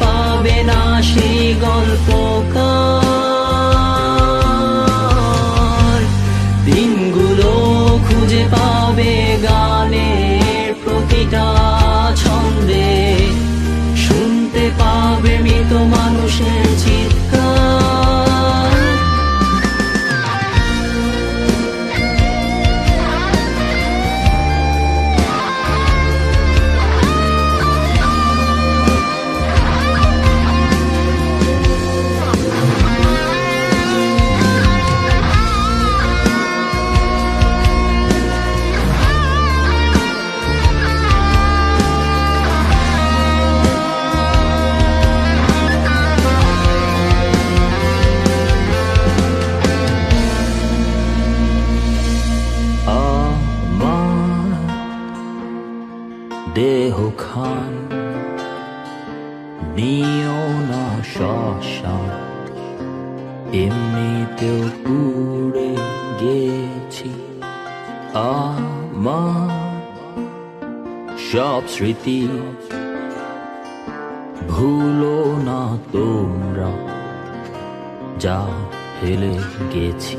পাবে না সেই গল্পকার। দিনগুলো খুঁজে পাবে গানের প্রতিটা ছন্দে। শুনতে পাবে মৃত মানুষের খান, নিও না শ্মশান এমনিতেও পুড়ে গেছি। আমার সব স্মৃতি ভুলো না তোমরা, যা ফেলে গেছি।